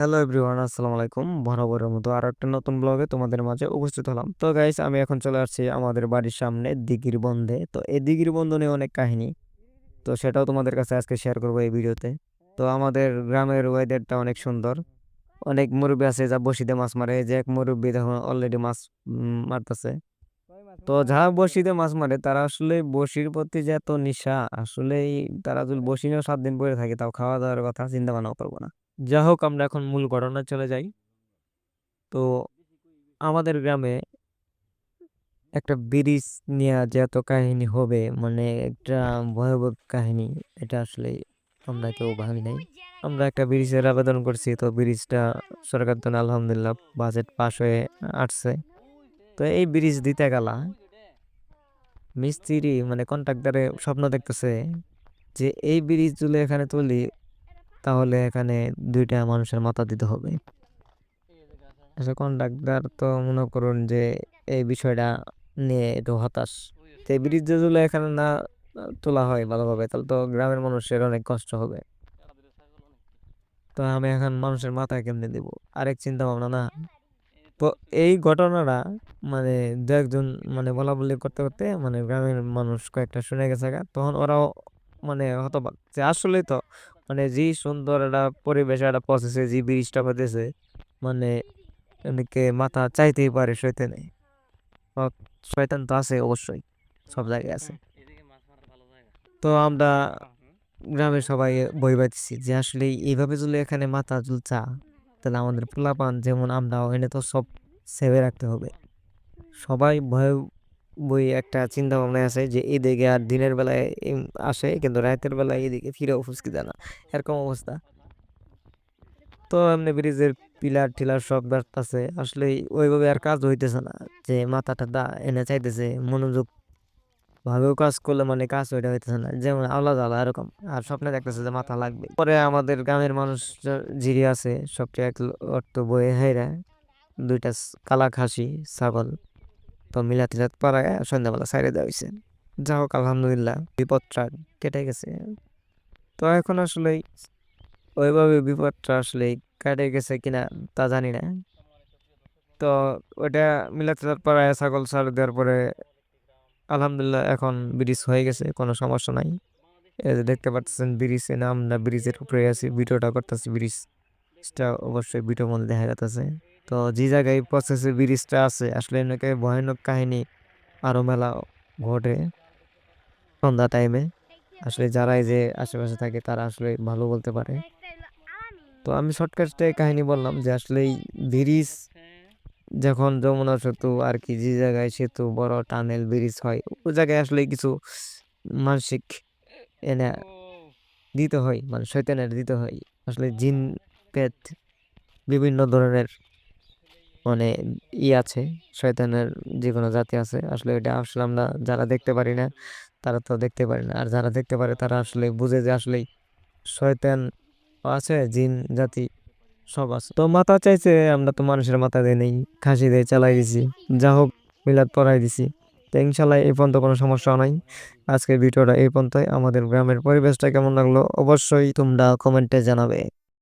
Hello everyone আসসালামু আলাইকুম। বরাবরের মতো আর একটা নতুন ব্লগে তোমাদের মাঝে উপস্থিত হলাম। তো গাইস আমি এখন চলে আসছি আমাদের বাড়ির সামনে দিঘির বন্ধে তো এই দিঘির বন্ধ নিয়ে অনেক কাহিনী। তো সেটাও তোমাদের কাছে আজকে শেয়ার করব এই ভিডিওতে। তো আমাদের গ্রামের ওয়েদারটা অনেক সুন্দর। অনেক মুরব্বী আছে যা বসিতে মাছ মারে। যে এক মুরব্বী দেখো অলরেডি মাছ মারতেছে। তো যারা বসিতে মাছ মারে, তারা আসলে বসির প্রতি যে এত নিশা আসলে তারা যদি বসি নিয়েও সাত দিন পরে থাকে, তাও খাওয়া দাওয়ার কথা চিন্তা ভাবনাও করব না। যা হোক আমরা এখন মূল ঘটনা চলে যাই। তো আমাদের গ্রামে একটা ব্রিজ নিয়ে যে এত কাহিনী হবে মানে একটা ভয়াবহ কাহিনী, এটা আসলে আমরা কেউ ভাবি নাই। আমরা একটা ব্রিজের আবেদন করছি, তো ব্রিজটা সরকার তো আলহামদুলিল্লাহ বাজেট পাস হয়ে আসছে। তো এই ব্রিজ দিতে গেলা, মিস্ত্রি মানে কন্ট্রাক্টরে স্বপ্ন দেখতেছে যে এই ব্রিজ তুলে এখানে তুলি তাহলে এখানে দুইটা মানুষের মাথা দিতে হবে। আসলে কন্ট্রাক্টর তো মনে করুন যে এই বিষয়টা নিয়ে একটু হতাশ। তো ব্রিজ যদি এখানে না তোলা হয় ভালোভাবে, তাহলে তো গ্রামের মানুষের অনেক কষ্ট হবে। তো আমি এখন মানুষের মাথায় কেমনে দিব? আরেক চিন্তা ভাবনা না। তো এই ঘটনাটা মানে দু একজন মানে বলা বলি করতে করতে মানে গ্রামের মানুষ কয়েকটা শুনে গেছে তখন ওরাও মানে হতবাক যে আসলে তো মানে যে সুন্দর একটা পরিবেশ, একটা প্রসেসে যে ব্রিজটা হতেছে মানে অনেকে মাথা চাইতেই পারে শয়তানে। ও শয়তান তো আছে অবশ্যই, সব জায়গায় আছে। তো আমরা গ্রামের সবাই বই পাইতেছি যে আসলে এইভাবে যদি এখানে মাথা চুলচা তাহলে আমাদের পোলাপান যেমন আমরা এনে তো সব সেভে রাখতে হবে। সবাই ভয় বই একটা চিন্তা ভাবনা আছে যে, এদিকে আর দিনের বেলায় আসে, কিন্তু রাতের বেলায় এদিকে ফিরে যায় না। এরকম অবস্থা। তো এমনি ব্রিজের পিলার টিলার সব আছে। আসলে ওইভাবে আর কাজ হইতেছে না। যে, মাথাটা টাথা এনে চাইতেছে, মনোযোগ ভাবেও কাজ করলে মানে কাজ ওইটা হইতেছে না। যেমন আলাদা আলাদা এরকম। আর স্বপ্নে দেখতেছে যে, মাথা লাগবে। পরে আমাদের গ্রামের মানুষ জিরি আছে, সবচেয়ে এক অর্থ বয়ে হাইরা দুইটা কালা খাসি ছাগল। তো মিলাত টিলাত পাড়ায় সন্ধ্যাবেলা সাইডে দেওয়া হয়েছে যা হোক আলহামদুলিল্লাহ, বিপদটা কেটে গেছে। তো এখন আসলে ওইভাবে বিপদটা আসলে কেটে গেছে কিনা তা জানি না। তো ওইটা মিলাত টিলাত পাড়ায় ছাগল সার দেওয়ার পরে আলহামদুলিল্লাহ এখন ব্রিজ হয়ে গেছে, কোনো সমস্যা নাই। এই যে দেখতে পাচ্ছেন ব্রিজ নাম না ব্রিজের উপরে আছি, ভিডিওটা করতেছি ব্রিজটা অবশ্যই ভিডিওর মধ্যে দেখা যাচ্ছে তো যে জায়গায় প্রসেসে ব্রিজটা আছে, আসলে নাকি ভয়ানক কাহিনী আরও মেলা ঘটে সন্ধ্যা টাইমে আসলে যারাই যে আশেপাশে থাকে, তারা আসলে ভালো বলতে পারে। তো আমি শর্টকাটে কাহিনী বললাম যে, আসলে ব্রিজ যখন যমুনা সেতু আর কি, যে জায়গায় সেতু বড় টানেল ব্রিজ হয় ওই জায়গায় আসলে কিছু মানসিক এনে দিতে হয় মানে শয়তানের দিতে হয়। আসলে জিন, পেত বিভিন্ন ধরনের মানে ই আছে, শয়তানের যে কোনো জাতি আছে, আসলে এটা আসলে আমরা যারা দেখতে পারি না, তারা তো দেখতে পারি না। আর যারা দেখতে পারে তারা আসলে বুঝে যে আসলে শয়তান আছে, জিন, জাতি সব আছে। তো মাথা চাইছে, আমরা তো মানুষের মাথা দিয়ে নেই, খাসি দিয়ে চালাই দিছি, যা হোক মিলাদ পড়াই দিছি। তো ইনশাল্লাহ এই পর্যন্ত কোনো সমস্যা নাই। আজকের ভিডিওটা এই পর্যন্তই। আমাদের গ্রামের পরিবেশটা কেমন লাগল? অবশ্যই তোমরা কমেন্টে জানাবে।